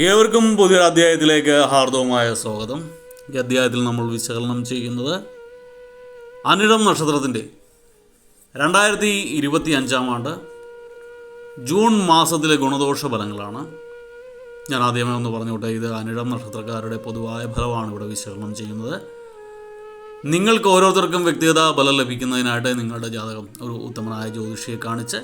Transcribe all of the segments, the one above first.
ഏവർക്കും പുതിയൊരു അധ്യായത്തിലേക്ക് ഹാർദവമായ സ്വാഗതം. ഈ അധ്യായത്തിൽ നമ്മൾ വിശകലനം ചെയ്യുന്നത് അനിഴം നക്ഷത്രത്തിന്റെ രണ്ടായിരത്തി ഇരുപത്തി അഞ്ചാം ആണ്ട് ജൂൺ മാസത്തിലെ ഗുണദോഷ ഫലങ്ങളാണ്. ഞാൻ ആദ്യമേ ഒന്ന് പറഞ്ഞോട്ടെ ഇത് അനിഴം നക്ഷത്രക്കാരുടെ പൊതുവായ ഫലമാണ് ഇവിടെ വിശകലനം ചെയ്യുന്നത്. നിങ്ങൾക്ക് ഓരോരുത്തർക്കും വ്യക്തിഗത ഫലം ലഭിക്കുന്നതിനായിട്ട് നിങ്ങളുടെ ജാതകം ഒരു ഉത്തമനായ ജ്യോതിഷിയെ കാണിച്ച്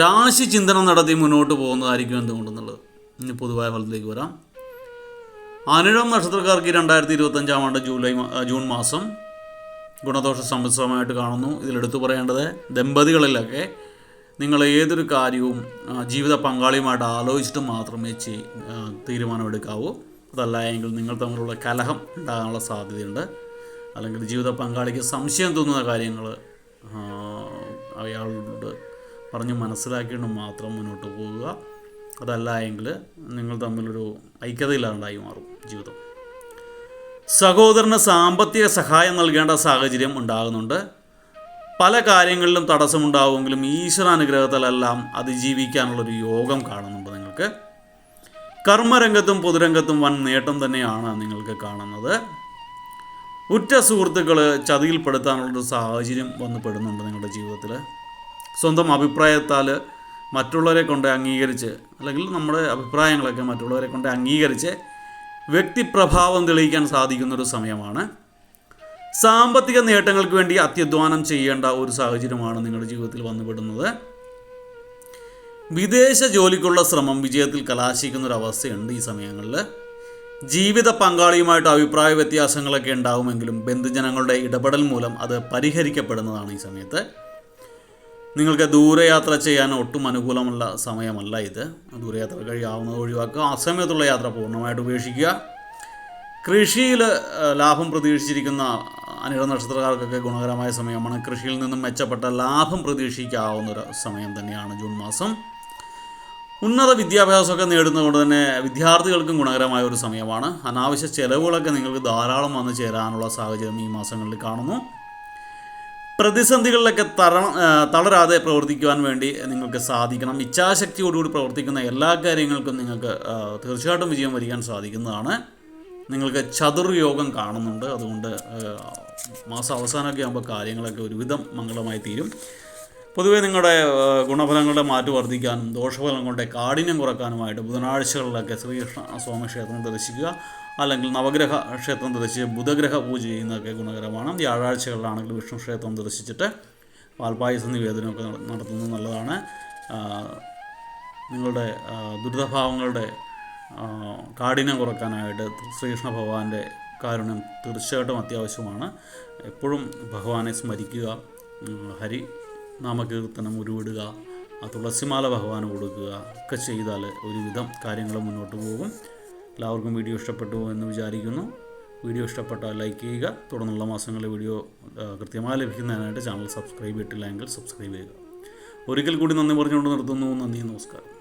രാശി ചിന്തനം നടത്തി മുന്നോട്ട് പോകുന്നതായിരിക്കും എന്തുകൊണ്ടെന്നുള്ളത്. ഇനി പൊതുവായ ഫലത്തിലേക്ക് വരാം. അനിഴം നക്ഷത്രക്കാർക്ക് രണ്ടായിരത്തി ഇരുപത്തഞ്ചാം ആണ്ട് ജൂലൈ ജൂൺ മാസം ഗുണദോഷ സമ്മിശ്രമായിട്ട് കാണുന്നു. ഇതിലെടുത്തു പറയേണ്ടത് ദമ്പതികളിലൊക്കെ നിങ്ങൾ ഏതൊരു കാര്യവും ജീവിത പങ്കാളിയുമായിട്ട് ആലോചിച്ചിട്ട് മാത്രമേ ചെയ് തീരുമാനമെടുക്കാവൂ. അതല്ല എങ്കിൽ നിങ്ങൾ തമ്മിലുള്ള കലഹം ഉണ്ടാകാനുള്ള സാധ്യതയുണ്ട്. അല്ലെങ്കിൽ ജീവിത പങ്കാളിക്ക് സംശയം തോന്നുന്ന കാര്യങ്ങൾ അയാളോട് പറഞ്ഞ് മനസ്സിലാക്കിയിട്ട് മാത്രം മുന്നോട്ട് പോവുക. അതല്ല എങ്കിൽ നിങ്ങൾ തമ്മിലൊരു ഐക്യതയില്ലാണ്ടായി മാറും ജീവിതം. സഹോദരന് സാമ്പത്തിക സഹായം നൽകേണ്ട സാഹചര്യം ഉണ്ടാകുന്നുണ്ട്. പല കാര്യങ്ങളിലും തടസ്സമുണ്ടാവുമെങ്കിലും ഈശ്വരാനുഗ്രഹത്തിലെല്ലാം അതിജീവിക്കാനുള്ളൊരു യോഗം കാണുന്നുണ്ട് നിങ്ങൾക്ക്. കർമ്മരംഗത്തും പൊതുരംഗത്തും വൻ നേട്ടം തന്നെയാണ് നിങ്ങൾക്ക് കാണുന്നത്. ഉറ്റ സുഹൃത്തുക്കൾ ചതിയിൽപ്പെടുത്താനുള്ളൊരു സാഹചര്യം വന്ന് പെടുന്നുണ്ട് നിങ്ങളുടെ ജീവിതത്തിൽ സ്വന്തം അഭിപ്രായത്താൽ മറ്റുള്ളവരെ കൊണ്ട് അംഗീകരിച്ച് അല്ലെങ്കിൽ നമ്മുടെ അഭിപ്രായങ്ങളൊക്കെ മറ്റുള്ളവരെ കൊണ്ട് അംഗീകരിച്ച് വ്യക്തിപ്രഭാവം തെളിയിക്കാൻ സാധിക്കുന്നൊരു സമയമാണ്. സാമ്പത്തിക നേട്ടങ്ങൾക്ക് വേണ്ടി അത്യധ്വാനം ചെയ്യേണ്ട ഒരു സാഹചര്യമാണ് നിങ്ങളുടെ ജീവിതത്തിൽ വന്നുപെടുന്നത്. വിദേശ ജോലിക്കുള്ള ശ്രമം വിജയത്തിൽ കലാശിക്കുന്ന ഒരു അവസ്ഥയുണ്ട് ഈ സമയങ്ങളിൽ. ജീവിത പങ്കാളിയുമായിട്ട് അഭിപ്രായ വ്യത്യാസങ്ങളൊക്കെ ഉണ്ടാകുമെങ്കിലും ബന്ധുജനങ്ങളുടെ ഇടപെടൽ മൂലം അത് പരിഹരിക്കപ്പെടുന്നതാണ് ഈ സമയത്ത്. നിങ്ങൾക്ക് ദൂരയാത്ര ചെയ്യാൻ ഒട്ടും അനുകൂലമുള്ള സമയമല്ല ഇത്. ദൂരയാത്ര കഴിയാവുന്നത് ഒഴിവാക്കുക. അസമയത്തുള്ള യാത്ര പൂർണമായിട്ട് ഉപേക്ഷിക്കുക. കൃഷിയിൽ ലാഭം പ്രതീക്ഷിച്ചിരിക്കുന്ന അനിഴ നക്ഷത്രക്കാർക്കൊക്കെ ഗുണകരമായ സമയമാണ്. കൃഷിയിൽ നിന്നും മെച്ചപ്പെട്ട ലാഭം പ്രതീക്ഷിക്കാവുന്ന ഒരു സമയം തന്നെയാണ് ജൂൺ മാസം. ഉന്നത വിദ്യാഭ്യാസമൊക്കെ നേടുന്നതുകൊണ്ട് തന്നെ വിദ്യാർത്ഥികൾക്കും ഗുണകരമായ ഒരു സമയമാണ്. അനാവശ്യ ചെലവുകളൊക്കെ നിങ്ങൾക്ക് ധാരാളം വന്നു ചേരാനുള്ള സാഹചര്യം ഈ മാസങ്ങളിൽ കാണുന്നു. പ്രതിസന്ധികളിലൊക്കെ തറ തളരാതെ പ്രവർത്തിക്കുവാൻ വേണ്ടി നിങ്ങൾക്ക് സാധിക്കണം. ഇച്ഛാശക്തിയോടുകൂടി പ്രവർത്തിക്കുന്ന എല്ലാ കാര്യങ്ങൾക്കും നിങ്ങൾക്ക് തീർച്ചയായിട്ടും വിജയം വരിക്കാൻ സാധിക്കുന്നതാണ്. നിങ്ങൾക്ക് ചതുർയോഗം കാണുന്നുണ്ട്. അതുകൊണ്ട് മാസം അവസാനമൊക്കെ ആകുമ്പോൾ കാര്യങ്ങളൊക്കെ ഒരുവിധം മംഗളമായി തീരും. പൊതുവെ നിങ്ങളുടെ ഗുണഫലങ്ങളുടെ മാറ്റം വർദ്ധിക്കാനും ദോഷഫലങ്ങളുടെ കാഠിന്യം കുറക്കാനുമായിട്ട് ബുധനാഴ്ചകളിലൊക്കെ ശ്രീകൃഷ്ണ സ്വാമി ക്ഷേത്രം ദർശിക്കുക അല്ലെങ്കിൽ നവഗ്രഹ ക്ഷേത്രം ദർശിച്ച് ബുധഗ്രഹ പൂജ ചെയ്യുന്നതൊക്കെ ഗുണകരമാണ്. വ്യാഴാഴ്ചകളിലാണെങ്കിൽ വിഷ്ണു ക്ഷേത്രം ദർശിച്ചിട്ട് പാൽപ്പായസ നിവേദനമൊക്കെ നട- നടത്തുന്നത് നല്ലതാണ്. നിങ്ങളുടെ ദുരിതഭാവങ്ങളുടെ കാഠിന്യം കുറക്കാനായിട്ട് ശ്രീകൃഷ്ണ ഭഗവാന്റെ കാരുണ്യം തീർച്ചയായിട്ടും അത്യാവശ്യമാണ്. എപ്പോഴും ഭഗവാനെ സ്മരിക്കുക ഹരി നാമകീർത്തനം ഉരുവിടുക ആ തുളസിമാല ഭഗവാന് കൊടുക്കുക ഒക്കെ ചെയ്താൽ ഒരുവിധം കാര്യങ്ങൾ മുന്നോട്ട് പോകും. എല്ലാവർക്കും വീഡിയോ ഇഷ്ടപ്പെട്ടു എന്ന് വിചാരിക്കുന്നു. വീഡിയോ ഇഷ്ടപ്പെട്ടാൽ ലൈക്ക് ചെയ്യുക. തുടർന്നുള്ള മാസങ്ങളിലെ വീഡിയോ കൃത്യമായി ലഭിക്കുന്നതിനായിട്ട് ചാനൽ സബ്സ്ക്രൈബ് ചെയ്തിട്ടില്ല എങ്കിൽ സബ്സ്ക്രൈബ് ചെയ്യുക. ഒരിക്കൽ കൂടി നന്ദി പറഞ്ഞുകൊണ്ട് നിർത്തുന്നു. നന്ദി നമസ്കാരം.